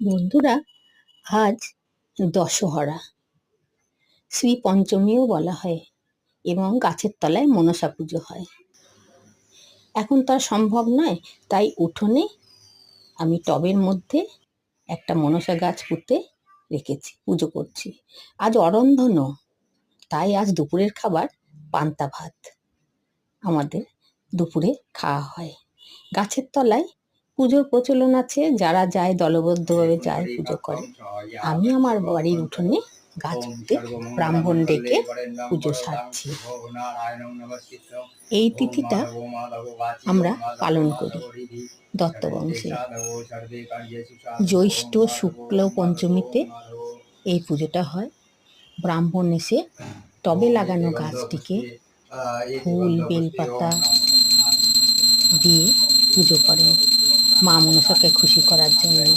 বন্ধুরা, আজ দশহরা। শ্রী পঞ্চমীও বলা হয় এবং গাছের তলায় মনসা পুজো হয়। এখন তার সম্ভব নয়, তাই উঠোনে আমি টবের মধ্যে একটা মনসা গাছ পুঁতে রেখেছি, পুজো করছি। আজ অরন্ধন তাই আজ দুপুরের খাবার পান্তা ভাত। আমাদের দুপুরে খাওয়া হয়। গাছের তলায় পুজোর প্রচলন আছে যারা যায় দলবদ্ধভাবে যায় পুজো করে। আমি আমার বাড়ির উঠোনে গাছ পুঁতে ব্রাহ্মণ ডেকে পুজো সারছি এই তিথিটা আমরা পালন করি। দত্ত বংশে। জ্যৈষ্ঠ শুক্ল পঞ্চমীতে এই পুজোটা হয়। ব্রাহ্মণ এসে টবে লাগানো গাছটিকে ফুল বেলপাতা দিয়ে পুজো করেন। মা মনসাকে খুশি করার জন্য।